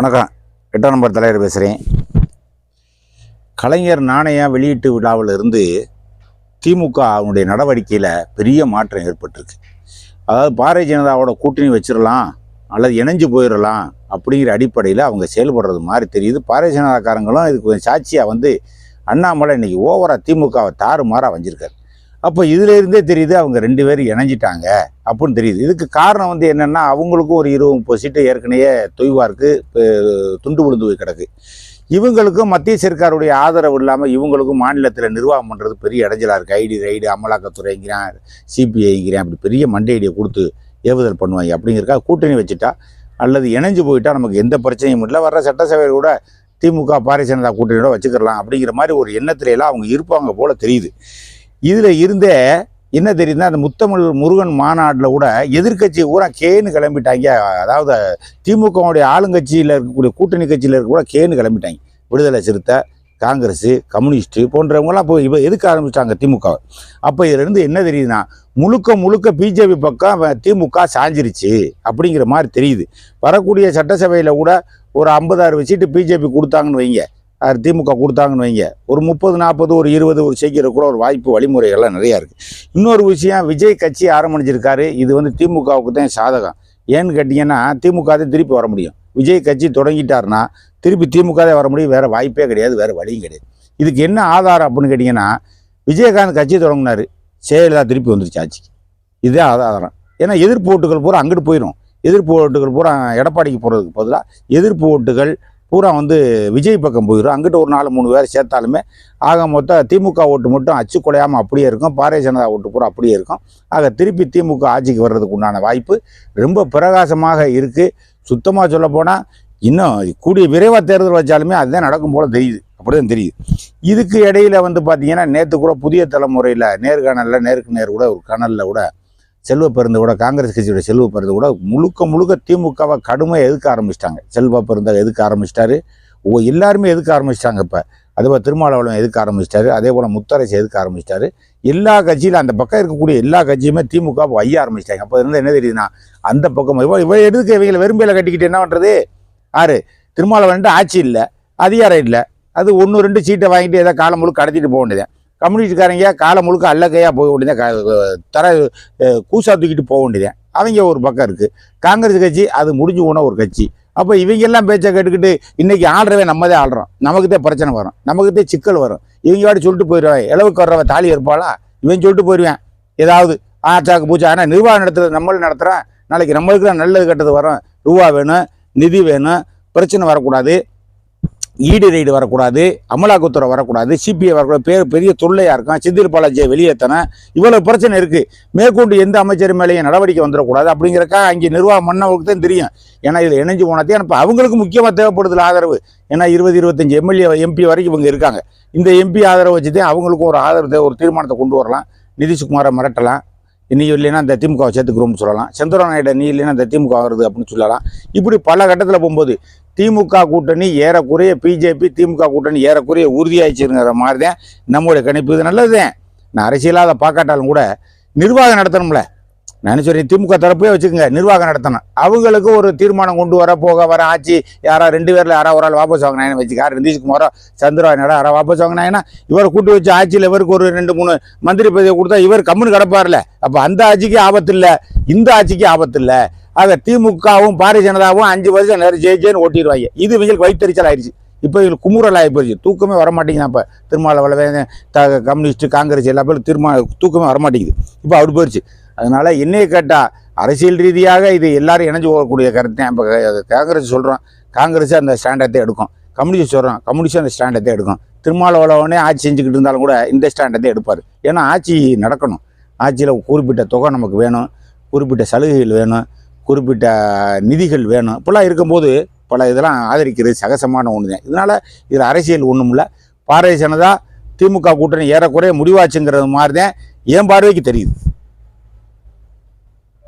வணக்கம். எட்டாம் நம்பர் தலைவர் பேசுகிறேன் கலைஞர் நாணய வெளியீட்டு விழாவில் இருந்து திமுக அவனுடைய நடவடிக்கையில் பெரிய மாற்றம் ஏற்பட்டிருக்கு. அதாவது பாரதிய ஜனதாவோட கூட்டணி வச்சிடலாம் அல்லது இணைஞ்சு போயிடலாம் அப்படிங்கிற அடிப்படையில் அவங்க செயல்படுறது மாதிரி தெரியுது. பாரதிய ஜனதாக்காரங்களும் இதுக்கு கொஞ்சம் சாட்சியாக வந்து அண்ணாமலை இன்னைக்கு ஓவராக திமுகவை தாறுமாறாக வஞ்சிருக்காரு. அப்போ இதுல இருந்தே தெரியுது அவங்க ரெண்டு பேரும் இணைஞ்சிட்டாங்க அப்படின்னு தெரியுது. இதுக்கு காரணம் வந்து என்னென்னா அவங்களுக்கும் ஒரு இருபது முப்பது சீட்டு ஏற்கனவே தொய்வா இருக்கு. துண்டு விழுந்து போய் கிடக்கு. இவங்களுக்கும் மத்திய சர்க்காருடைய ஆதரவு இல்லாமல் இவங்களுக்கும் மாநிலத்தில் நிர்வாகம் பண்ணுறது பெரிய இடைஞ்சலாக இருக்குது ஐடி ரைடு அமலாக்கத்துறைங்கிறான் சிபிஐங்கிறேன் அப்படி பெரிய மண்டையடியை கொடுத்து ஏவுதல் பண்ணுவாங்க அப்படிங்கிறக்கா கூட்டணி வச்சுட்டா அல்லது இணைஞ்சு போயிட்டா நமக்கு எந்த பிரச்சனையும் இல்லை. வர்ற சட்டசபையில் கூட திமுக பாரதிய ஜனதா கூட்டணியோட வச்சுக்கலாம் அப்படிங்கிற மாதிரி ஒரு எண்ணத்துல அவங்க இருப்பாங்க போல தெரியுது. இதில் இருந்தே என்ன தெரியுதுன்னா அந்த முத்தமிழ் முருகன் மாநாட்டில் கூட எதிர்க்கட்சி பூரா கேன்னு கிளம்பிட்டாங்க. அதாவது திமுகவுடைய ஆளுங்கட்சியில் இருக்கக்கூடிய கூட்டணி கட்சியில் இருக்க கூட கேன்னு கிளம்பிட்டாங்க. விடுதலை சிறுத்தை காங்கிரஸ் கம்யூனிஸ்ட்டு போன்றவங்கலாம் போய் இப்போ எதுக்கு ஆரம்பிச்சிட்டாங்க திமுக அப்போ இதுலேருந்து என்ன தெரியுதுன்னா முழுக்க முழுக்க பிஜேபி பக்கம் திமுக சாஞ்சிருச்சு அப்படிங்கிற மாதிரி தெரியுது. வரக்கூடிய சட்டசபையில் கூட ஒரு ஐம்பதாயிரம் சீட்டு பிஜேபி கொடுத்தாங்கன்னு வைங்க. திமுக கொடுத்தாங்கன்னு வைங்க. ஒரு முப்பது நாற்பது ஒரு இருபது ஒரு செய்கிற கூட ஒரு வாய்ப்பு வழிமுறைகள்லாம் நிறையா இருக்குது இன்னொரு விஷயம் விஜய் கட்சி ஆரம்பிச்சிருக்காரு. இது வந்து திமுகவுக்கு தான் சாதகம். ஏன்னு கேட்டிங்கன்னா திமுக தான் திருப்பி வர முடியும். விஜய் கட்சி தொடங்கிட்டாருன்னா திருப்பி திமுக தான் வர முடியும். வேறு வாய்ப்பே கிடையாது வேறு வழியும் கிடையாது. இதுக்கு என்ன ஆதாரம் அப்படின்னு கேட்டிங்கன்னா விஜயகாந்த் கட்சி தொடங்கினாரு. செயலாக திருப்பி வந்துருச்சு ஆட்சிக்கு. இதுதான் ஆதாரம். ஏன்னா எதிர்ப்பு ஓட்டுகள் பூரா அங்கிட்டு போயிடும் எதிர்ப்பு ஓட்டுகள் பூரா எடப்பாடிக்கு போகிறதுக்கு பதிலாக எதிர்ப்பு ஓட்டுகள் பூரா வந்து விஜய் பக்கம் போயிடும். அங்கிட்ட ஒரு நாலு மூணு பேர் சேர்த்தாலுமே ஆக மொத்தம் திமுக ஓட்டு மட்டும் அச்சு குலையாமல் அப்படியே இருக்கும். பாரதிய ஜனதா ஓட்டு பூரா அப்படியே இருக்கும். ஆக திருப்பி திமுக ஆட்சிக்கு வர்றதுக்கு உண்டான வாய்ப்பு ரொம்ப பிரகாசமாக இருக்குது சுத்தமாக சொல்லப்போனால் இன்னும் கூடிய விரைவாக தேர்தல் வச்சாலுமே அதுதான் நடக்கும் போல் தெரியுது. அப்படிதான் தெரியுது. இதுக்கு இடையில வந்து பார்த்தீங்கன்னா நேற்று கூட புதிய தலைமுறையில் நேர்காணலில் நேருக்கு நேர் கூட ஒரு கனலில் கூட செல்வ பெருந்த கூட காங்கிரஸ் கட்சியோட செல்வ பெருந்து கூட முழுக்க முழுக்க திமுகவை கடுமையாக எதுக்க ஆரம்பிச்சிட்டாங்க. செல்வ பெருந்த எதுக்க ஆரம்பிச்சிட்டாரு. ஓ எல்லாருமே எதுக்க ஆரம்பிச்சிட்டாங்க இப்போ. அதேபோல் திருமாவளவன் எதுக்க ஆரம்பிச்சிட்டாரு. அதே போல் முத்தரசு எதுக்க ஆரம்பிச்சிட்டாரு. எல்லா கட்சியிலும் அந்த பக்கம் இருக்கக்கூடிய எல்லா கட்சியுமே திமுக வைய ஆரம்பிச்சிட்டாங்க. அப்போ இருந்து என்ன தெரியுதுன்னா அந்த பக்கம் இவ்வளோ இவ்வளோ எதுக்கு இவங்களை வெறும்பையில் கட்டிக்கிட்டு என்ன பண்ணுறது ஆறு திருமாவளவன்ட்டு ஆட்சி இல்லை அதிகாரம் இல்லை. அது ஒன்று ரெண்டு சீட்டை வாங்கிட்டு ஏதோ காலம் முழுக்க கடத்திட்டு போக வேண்டியது கம்யூனிஸ்ட்காரங்க காலை முழுக்க அல்லக்கையாக போக வேண்டியது. தர கூசா தூக்கிட்டு போக வேண்டியதான் அவங்க ஒரு பக்கம் இருக்குது காங்கிரஸ் கட்சி அது முடிஞ்சு போன ஒரு கட்சி. அப்போ இவங்க எல்லாம் பேச்சை கேட்டுக்கிட்டு இன்றைக்கி ஆடுறவே நம்ம தான் ஆடுறோம் நமக்கு தான் பிரச்சனை வரும். நமக்கு தான் சிக்கல் வரும். இவங்க வாடி சொல்லிட்டு போயிடுவான் இளவுக்கு வர்றவன் தாலி இருப்பாளா இவன் சொல்லிட்டு போயிடுவேன் ஏதாவது ஆச்சாக்கு பூச்சா. ஆனால் நிர்வாகம் நடத்துறது நம்மளும் நடத்துகிறோம் நாளைக்கு நம்மளுக்கு தான் நல்லது கெட்டது வரும். ரூபா வேணும் நிதி வேணும். பிரச்சனை வரக்கூடாது. ஈடு ரைடு வரக்கூடாது அமலாக்கத்துறை வரக்கூடாது சிபிஐ வரக்கூடாது பேர் பெரிய தொல்லையாக இருக்கும் சிந்தில் பாலாஜியை வெளியேற்றினேன் இவ்வளோ பிரச்சனை இருக்குது மேற்கொண்டு எந்த அமைச்சர் மேலேயும் நடவடிக்கை வந்துடக்கூடாது அப்படிங்கிறக்கா அங்கே நிர்வாகம் பண்ணவங்களுக்கு தான் தெரியும். ஏன்னா இதில் இணைஞ்சு போனதே இப்போ அவங்களுக்கு முக்கியமாக தேவைப்படுதில்ல ஆதரவு. ஏன்னா இருபது இருபத்தஞ்சி எம்எல்ஏ எம்பி வரைக்கும் இவங்க இருக்காங்க. இந்த எம்பி ஆதரவு வச்சு தான் அவங்களுக்கும் ஒரு ஆதரவு தேவை, ஒரு தீர்மானத்தை கொண்டு வரலாம். நிதிஷ்குமாரை மிரட்டலாம். நீ இல்லைன்னா அந்த திமுகவை சேர்த்துக்கிறோம்னு சொல்லலாம். சந்திரநாயுடு நீ இல்லைன்னா இந்த திமுக வருது அப்படின்னு சொல்லலாம். இப்படி பல கட்டத்தில் போகும்போது திமுக கூட்டணி ஏறக்குறைய பிஜேபி திமுக கூட்டணி ஏறக்குறைய உறுதியாயிடுச்சுங்கிற மாதிரி தான் நம்மளுடைய கணிப்பு. இது நல்லது தான் நான் அரசியலாக அதை பார்க்காட்டாலும் கூட நிர்வாகம் நடத்தணும்ல. நான் சொல்றேன் திமுக தரப்பே வச்சுக்கோங்க நிர்வாகம் நடத்தணும். அவங்களுக்கு ஒரு தீர்மானம் கொண்டு வர போக வர ஆட்சி யாரா ரெண்டு பேரில் யாரா ஒரு ஆள் வாபஸ் வாங்கினாங்கன்னு வச்சுக்காரு நிதிஷ்குமாரோ சந்திரா நடா யாரா வாபஸ் வாங்கினாங்கன்னா இவரை கூட்டி வச்சு ஆட்சியில் இவருக்கு ஒரு ரெண்டு மூணு மந்திரி பதவியை கொடுத்தா இவர் கம்முன்னு கிடப்பார்ல. அப்போ அந்த ஆட்சிக்கு ஆபத்து இல்லை. இந்த ஆட்சிக்கு ஆபத்து இல்லை. ஆக திமுகவும் பாரதிய ஜனதாவும் அஞ்சு வருஷம் நேரம் ஜெயிச்சேன்னு ஓட்டிடுவாங்க. இது இவங்களுக்கு வைத்தறிச்சல் ஆயிடுச்சு. இப்போ இவங்களுக்கு குமுறல் ஆகி போயிடுச்சு தூக்கமே வர மாட்டேங்குது இப்போ திருமாவளவன் த கம்யூனிஸ்ட் காங்கிரஸ் எல்லா பேரும் திருமா தூக்கமே வரமாட்டேங்குது. இப்போ அப்படி போயிடுச்சு அதனால் என்னைய கேட்டால் அரசியல் ரீதியாக இது எல்லாரும் இணைஞ்சு போகக்கூடிய கருத்து இப்போ காங்கிரஸ் சொல்கிறோம் காங்கிரஸ் அந்த ஸ்டாண்டத்தை எடுக்கும். கம்யூனிஸ்ட் சொல்கிறோம் கம்யூனிஸ்ட் அந்த ஸ்டாண்டத்தை எடுக்கும். திருமாவளவனே ஆட்சி செஞ்சுக்கிட்டு இருந்தாலும் கூட இந்த ஸ்டாண்டத்தை எடுப்பார். ஏன்னா ஆட்சி நடக்கணும். ஆட்சியில் குறிப்பிட்ட தொகை நமக்கு வேணும் குறிப்பிட்ட சலுகைகள் வேணும் குறிப்பிட்ட நிதிகள் வேணும். இப்படிலாம் இருக்கும்போது பல இதெல்லாம் ஆதரிக்கிறது சகசமான ஒன்று தான் இதனால் இதில் அரசியல் ஒன்றும் இல்லை பாரதிய ஜனதா திமுக கூட்டணி ஏறக்குறைய முடிவாச்சுங்கிறது மாதிரி தான் என் பார்வைக்கு தெரியுது.